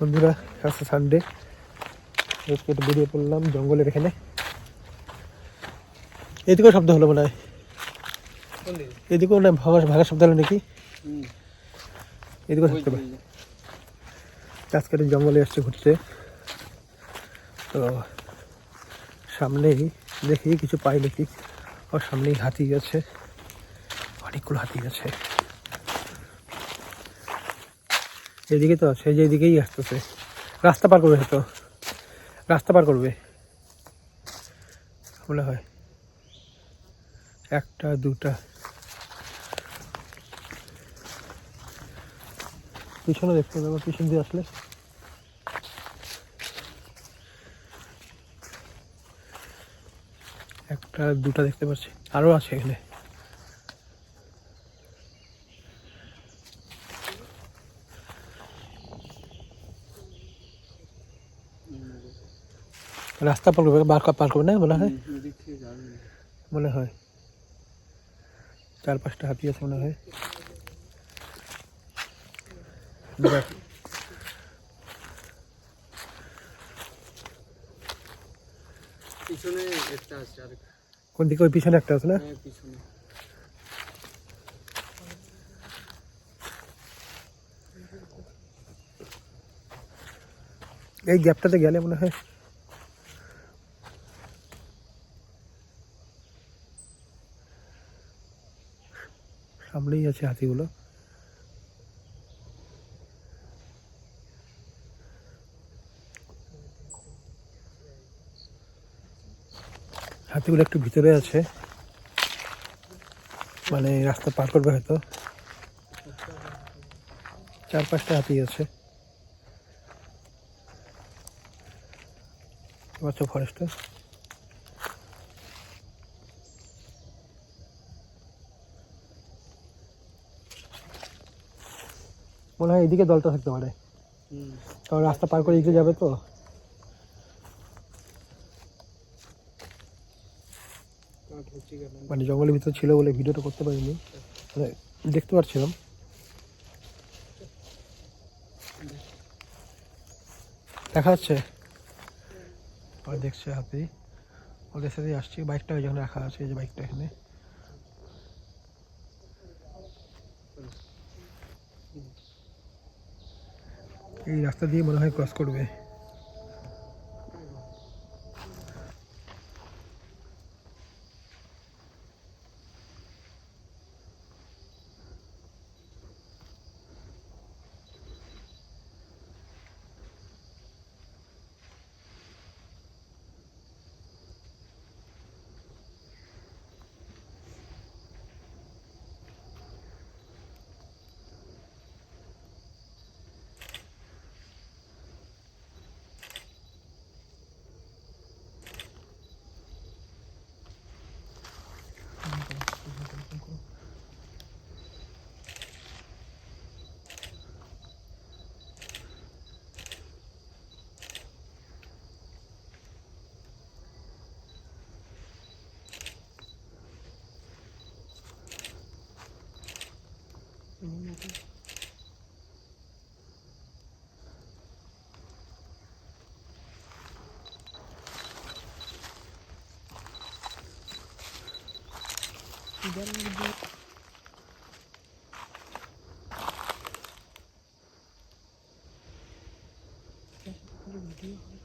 বন্ধুরা, আজকে সানডে একটু বেরিয়ে পড়লাম জঙ্গলের এখানে। এদিকেও শব্দ হলো মনে হয়। এদিকেও না ভাঙা ভাঙা শব্দ হলো নাকি? এদিকেও শব্দ পারে আজকে জঙ্গলে আসছে ঘুরতে। তো সামনেই দেখি, কিছু পাই নাকি। আর সামনেই হাতি আছে। অনেকগুলো হাতি আছে। এদিকে তো আছে যে এদিকেই আসতেছে। রাস্তা পার করবে হয়তো রাস্তা পার করবে। বলে হয়। একটা, দুটা। পিছনে দেখতে পাবো পিছন দিয়ে আসলে। একটা, দুটা দেখতে পাচ্ছি। আরও আছে এখানে। রাস্তা পার করবে বার পার করবে না মনে হয় মনে হয় চার পাঁচটা হাতি আছে মনে হয় দেখ, পিছনে একটা আছে আর কোন দিকে ওই পিছনে একটা আছে না হ্যাঁ পিছনে এই গ্যাপটাতে গেলে মনে হয় সামনেই আছে হাতিগুলো। হাতিগুলো একটু ভিতরে আছে। মানে রাস্তা পার করবে হয়তো। চার পাঁচটা হাতি আছে। বাচ্চা ফরেস্টে মনে হয় এদিকে দলটা থাকতে পারে। কারণ রাস্তা পার করে এগিয়ে যাবে তো। মানে জঙ্গলের ভিতর ছিল বলে ভিডিওটা করতে পারিনি। মানে দেখতে পাচ্ছিলাম দেখা যাচ্ছে। আর দেখছে হাতি। ওদের সাথে আসছি। বাইকটা ওই যেখানে রাখা আছে এই যে বাইকটা এখানে। এই রাস্তা দিয়ে মনে হয় ক্রস করবে। hujan gede eh, Thank you.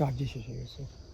가지시셔야 겠.